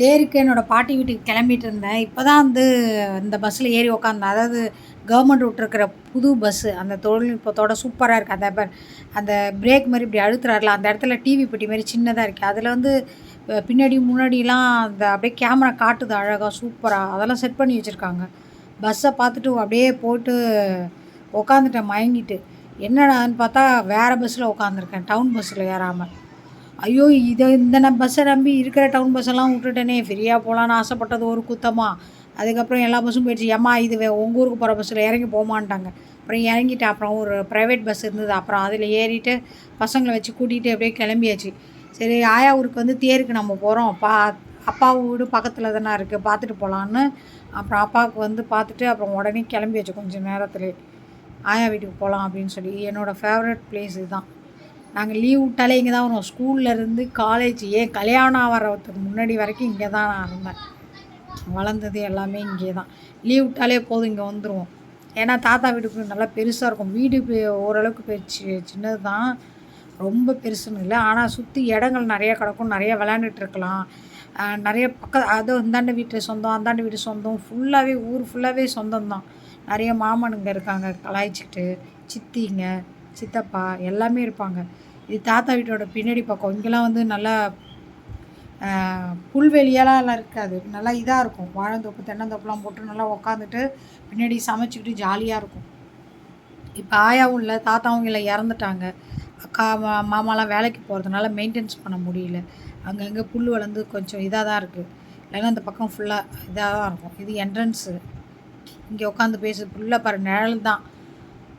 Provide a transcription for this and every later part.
தேருக்கு என்னோடய பாட்டி வீட்டுக்கு கிளம்பிட்டு இருந்தேன். இப்போ தான் வந்து இந்த பஸ்ஸில் ஏறி உக்காந்தேன். அதாவது கவர்மெண்ட் விட்டுருக்கிற புது பஸ்ஸு அந்த தொழில்நுட்பத்தோட சூப்பராக இருக்குது அந்த ப அந்த பிரேக் மாதிரி இப்படி அழுத்துறாருல அந்த இடத்துல டிவி பெட்டி மாதிரி சின்னதாக இருக்குது அதில் வந்து பின்னாடி முன்னாடிலாம் அந்த அப்படியே கேமரா காட்டுது அழகாக சூப்பராக அதெல்லாம் செட் பண்ணி வச்சுருக்காங்க. பஸ்ஸை பார்த்துட்டு அப்படியே போட்டு உக்காந்துட்டேன் மயங்கிட்டு. என்னடான்னு பார்த்தா வேறு பஸ்ஸில் உட்காந்துருக்கேன் டவுன் பஸ்ஸில் ஏறாமல் ஐயோ இதை இந்த பஸ்ஸை நம்பி இருக்கிற டவுன் பஸ்ஸெல்லாம் விட்டுட்டேனே. ஃப்ரீயாக போகலான்னு ஆசைப்பட்டது ஒரு குத்தமாக அதுக்கப்புறம் எல்லா பஸ்ஸும் போயிடுச்சு. ஏம்மா இது வே- ஊருக்கு போகிற பஸ்ஸில் இறங்கி போமான்ட்டாங்க. அப்புறம் இறங்கிட்டு அப்புறம் ஒரு ப்ரைவேட் பஸ் இருந்தது. அப்புறம் அதில் ஏறிட்டு பசங்களை வச்சு கூட்டிகிட்டு அப்படியே கிளம்பியாச்சு. சரி ஆயா ஊருக்கு வந்து தேருக்கு நம்ம போகிறோம் பா அப்பா வீடு பக்கத்தில் தானே இருக்குது பார்த்துட்டு போகலான்னு அப்புறம் அப்பாவுக்கு வந்து பார்த்துட்டு அப்புறம் உடனே கிளம்பியாச்சு கொஞ்சம் நேரத்தில். ஆயா வீட்டுக்கு போகலாம் அப்படின்னு சொல்லி. என்னோடய ஃபேவரட் பிளேஸ் இதுதான். நாங்கள் லீவ் விட்டாலே இங்கே தான் வருவோம். ஸ்கூல்லேருந்து காலேஜ் ஏன் கல்யாணம் வர்றதுக்கு முன்னாடி வரைக்கும் இங்கே தான் நான் இருந்தேன். வளர்ந்தது எல்லாமே இங்கே தான். லீவ் விட்டாலே போதும் இங்கே வந்துடுவோம் ஏன்னா தாத்தா வீட்டுக்கு நல்லா பெருசாக இருக்கும். வீடு ஓரளவுக்கு பெருச்சு சின்னது தான் ரொம்ப பெருசுன்னு இல்லை. ஆனால் சுற்றி இடங்கள் நிறைய கிடக்கும். நிறையா விளையாண்டுட்டு இருக்கலாம். நிறைய பக்க அது இந்தாண்ட வீட்டு சொந்தம் அந்தாண்ட வீட்டு சொந்தம். ஃபுல்லாகவே ஊர் ஃபுல்லாகவே சொந்தம் தான் நிறைய மாமனுங்க இருக்காங்க கலாய்ச்சிக்கிட்டு சித்திங்க. சித்தப்பா எல்லாமே இருப்பாங்க. இது தாத்தா வீட்டோட பின்னாடி பக்கம். இங்கெல்லாம் வந்து நல்லா புல்வெளியெல்லாம் எல்லாம் இருக்காது. நல்லா இதாக இருக்கும். வாழைந்தோப்பு தென்னந்தோப்புலாம் போட்டு நல்லா உக்காந்துட்டு பின்னாடி சமைச்சிக்கிட்டு ஜாலியாக இருக்கும். இப்போ ஆயாவும் இல்லை தாத்தாவும் இல்லை இறந்துட்டாங்க. அக்கா மா- மாமாலாம் வேலைக்கு போகிறதுனால மெயின்டெனன்ஸ் பண்ண முடியல. அங்கங்கே புல் வளர்ந்து கொஞ்சம் இதாக தான் இருக்குது இல்லைன்னா அந்த பக்கம் ஃபுல்லாக இதாக தான் இருக்கும். இது என்ட்ரன்ஸு இங்கே உட்காந்து பேசு ஃபுல்லாக பாரு நிழல் தான்.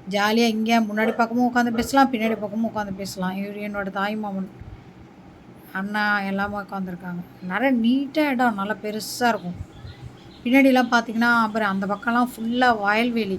ஜாலியாக இங்கே முன்னாடி பக்கமும் உட்காந்து பேசலாம் பின்னாடி பக்கமும் உட்காந்து பேசலாம். இவர் என்னோட தாய் மாமன் அண்ணா எல்லாமே உட்காந்துருக்காங்க. நிறைய நீட்டாக இடம் நல்லா பெருசாக இருக்கும். பின்னாடிலாம் பார்த்தீங்கன்னா அப்புறம் அந்த பக்கம்லாம் ஃபுல்லாக வயல்வெளி.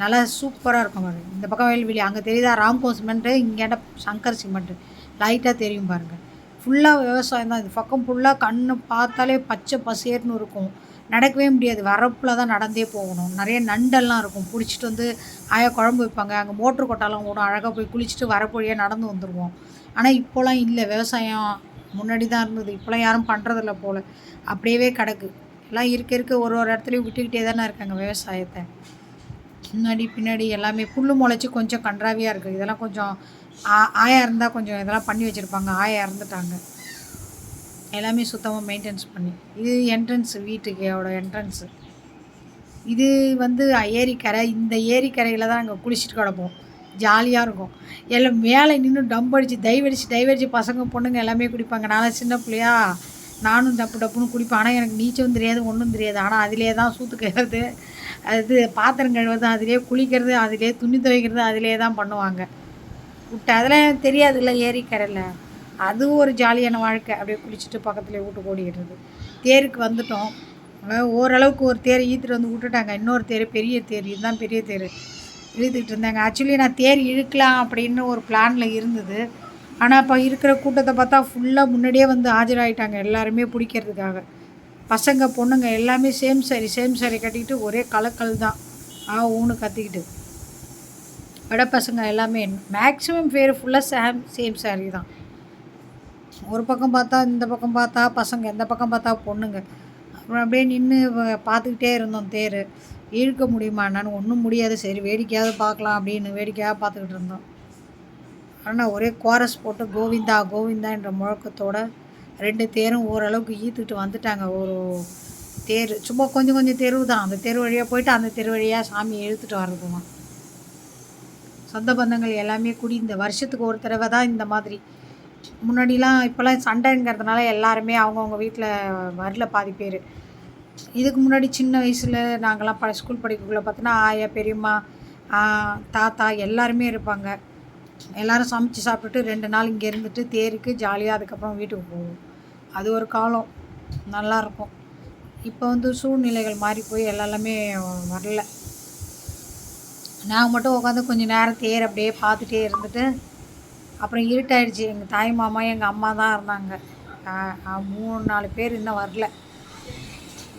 நல்லா சூப்பராக இருக்கும் பாரு. இந்த பக்கம் வயல்வெளி அங்கே தெரியுதா ராம்கோ சிமெண்ட்டு இங்கேட சங்கர் சிமெண்ட்டு. லைட்டாக தெரியும் பாருங்கள் ஃபுல்லாக விவசாயம் தான். இது பக்கம் ஃபுல்லாக கண்ணு பார்த்தாலே பச்சை பசேர்னு இருக்கும். நடக்கவே முடியாது. வரப்பில் தான் நடந்தே போகணும். நிறைய நண்டெல்லாம் இருக்கும். பிடிச்சிட்டு வந்து ஆயா குழம்பு வைப்பாங்க. அங்கே மோட்ரு கொட்டாலாம் ஓடும். அழகாக போய் குளிச்சுட்டு வரப்பொழியாக நடந்து வந்துடுவோம் ஆனால் இப்போலாம் இல்லை. விவசாயம் முன்னாடி தான் இருந்தது. இப்போலாம் யாரும் பண்ணுறதில்ல போல். அப்படியே கிடக்கு. எல்லாம் இருக்க இருக்க ஒரு ஒரு இடத்துலையும் விட்டுக்கிட்டே தானே இருக்காங்க விவசாயத்தை. முன்னாடி பின்னாடி எல்லாமே புல் முளைச்சி கொஞ்சம் கன்றாவியாக இருக்குது இதெல்லாம் கொஞ்சம் ஆ- ஆயா இருந்தால் கொஞ்சம் இதெல்லாம் பண்ணி வச்சுருப்பாங்க. ஆயா இறந்துட்டாங்க. எல்லாமே சுத்தமாக மெயின்டெனன்ஸ் பண்ணி. இது என்ட்ரன்ஸ் வீட்டுக்கோட என்ட்ரன்ஸு இது வந்து ஏரிக்கரை இந்த ஏரிக்கரையில் தான் நாங்கள் குளிச்சுட்டு கிடப்போம். ஜாலியாக இருக்கும். எல்லாம் மேலே நின்று டம் அடித்து டைவடிச்சு டைவடிச்சு பசங்க பொண்ணுங்க எல்லாமே குடிப்பாங்க. நான் சின்ன பிள்ளையா நானும் டப்பு டப்புன்னு குடிப்பேன். ஆனால் எனக்கு நீச்சலும் தெரியாது ஒன்றும் தெரியாது. ஆனால் அதிலே தான் சூத்து கழுவுறது. அது பாத்திரம் கழுவுறது அதிலே குளிக்கிறது அதிலே துணி துவைக்கிறது அதிலே தான் பண்ணுவாங்க. விட்டு அதெல்லாம் தெரியாதுல்ல ஏரிக்கரையில். அது ஒரு ஜாலியான வாழ்க்கை. அப்படியே குளிச்சுட்டு பக்கத்தில் வீட்டுக்கு ஓடிக்கிட்டு தேருக்கு வந்துட்டோம். ஓரளவுக்கு ஒரு தேர் ஈத்துட்டு வந்து விட்டுட்டாங்க. இன்னொரு தேர் பெரிய தேர். இதுதான் பெரிய தேர். இழுத்துக்கிட்டு இருந்தாங்க. ஆக்சுவலி நான் தேர் இழுக்கலாம் அப்படின்னு ஒரு பிளானில் இருந்தது. ஆனால் இப்போ இருக்கிற கூட்டத்தை பார்த்தா ஃபுல்லாக முன்னாடியே வந்து ஆஜராயிட்டாங்க. எல்லாருமே பிடிக்கிறதுக்காக. பசங்க பொண்ணுங்க எல்லாமே சேம் சாரி சேம் சாரி கட்டிக்கிட்டு ஒரே கலக்கல் தான். ஆ ஊன்னு கத்திக்கிட்டு. வட பசங்க எல்லாமே மேக்ஸிமம் பேர் ஃபுல்லாக சேம் சேம் சாரி தான். ஒரு பக்கம் பார்த்தா இந்த பக்கம் பார்த்தா பசங்க இந்த பக்கம் பார்த்தா பொண்ணுங்க. அப்புறம் அப்படியே நின்று பார்த்துக்கிட்டே இருந்தோம் தேர். இழுக்க முடியுமா என்னன்னு ஒன்றும் முடியாது. சரி வேடிக்கையாவது பார்க்கலாம் அப்படின்னு வேடிக்கையாக பார்த்துக்கிட்டு இருந்தோம். ஆனால் ஒரே கோரஸ் போட்டு கோவிந்தா கோவிந்தா என்ற முழக்கத்தோட ரெண்டு தேரும் ஓரளவுக்கு ஈத்துக்கிட்டு வந்துட்டாங்க. ஒரு தேர் சும்மா கொஞ்சம் கொஞ்சம் தெருவு தான். அந்த தெரு வழியாக போயிட்டு அந்த தெரு வழியாக சாமியை இழுத்துட்டு வர்றதுமா சொந்த பந்தங்கள் எல்லாமே கூடி இந்த வருஷத்துக்கு ஒரு தடவை தான் இந்த மாதிரி முன்னாடிலாம் இப்போல்லாம் சண்டைங்கிறதுனால எல்லாருமே அவங்கவுங்க வீட்டில் வரல பாதி பேர். இதுக்கு முன்னாடி சின்ன வயசில் நாங்கள்லாம் ப ஸ்கூல் படிக்கக்குள்ளே பார்த்தோன்னா ஆயா பெரியம்மா தாத்தா எல்லாருமே இருப்பாங்க. எல்லோரும் சமைச்சு சாப்பிட்டுட்டு ரெண்டு நாள் இங்கே இருந்துட்டு தேருக்கு ஜாலியாக அதுக்கப்புறம் வீட்டுக்கு போவோம். அது ஒரு காலம். நல்லாயிருக்கும் இப்போ வந்து சூழ்நிலைகள் மாறி போய் எல்லாமே வரல. நாங்கள் மட்டும் உட்காந்து கொஞ்சம் நேரம் தேர் அப்படியே பார்த்துட்டே இருந்துட்டு அப்புறம் இருட்டாயிடுச்சு. எங்கள் தாய் மாமா எங்கள் அம்மா தான் இருந்தாங்க. மூணு நாலு பேர் இன்னும் வரல.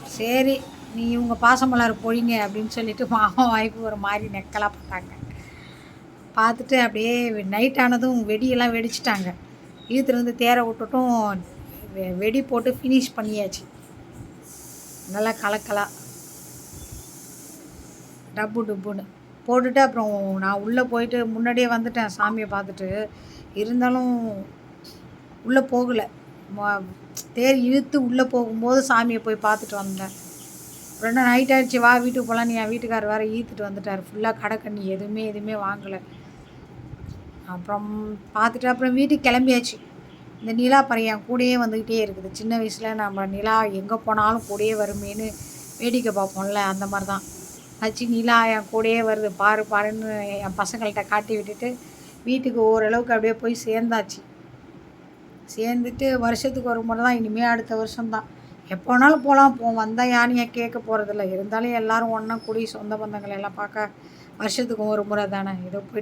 சரி நீ இவங்க பாசமலர் பொழிங்க அப்படின்னு சொல்லிட்டு மாமா வாய்ப்பு ஒரு மாதிரி நெக்கலாக பார்த்தாங்க. பார்த்துட்டு அப்படியே நைட் ஆனதும் வெடியெல்லாம் வெடிச்சிட்டாங்க. இழுத்துட்டு வந்து தேரை விட்டுட்டும் வெ- வெடி போட்டு ஃபினிஷ் பண்ணியாச்சு. நல்லா கலக்கலாக டப்பு டுப்புன்னு. போட்டுட்டு அப்புறம் நான் உள்ளே போயிட்டு முன்னாடியே வந்துட்டேன் சாமியை பார்த்துட்டு. இருந்தாலும் உள்ளே போகலை. தேர் இழுத்து உள்ளே போகும்போது சாமியை போய் பார்த்துட்டு வந்தேன் ரெண்டு நைட் ஆகிடுச்சு வா வீட்டுக்கு போகலாம் நீ என் வீட்டுக்காரர் வேறு ஈத்துட்டு வந்துட்டார். ஃபுல்லாக கடைக்கண்ணி எதுவுமே எதுவுமே வாங்கலை. அப்புறம் பார்த்துட்டு அப்புறம் வீட்டுக்கு கிளம்பியாச்சு. இந்த நிலா பறவை என் கூடயே வந்துக்கிட்டே இருக்குது. சின்ன வயசில் நம்ம நிலா எங்கே போனாலும் கூடயே வருமேன்னு வேடிக்கை பார்ப்போம்ல அந்த மாதிரி தான் ஆச்சு நிலா என் கூடயே வருது. பாரு பாருன்னு என் பசங்கள்கிட்ட காட்டி விட்டுட்டு வீட்டுக்கு ஓரளவுக்கு அப்படியே போய் சேர்ந்தாச்சு. சேர்ந்துட்டு வருஷத்துக்கு ஒரு முறை தான் இனிமேல் அடுத்த வருஷம்தான். எப்போ வேணாலும் போகலாம் போ வந்தால் யானையை கேட்க போகிறதில்ல இருந்தாலும் எல்லோரும் ஒன்றா கூடி சொந்த பந்தங்களை எல்லாம் பார்க்க வருஷத்துக்கு ஒரு முறை தானே. ஏதோ போய்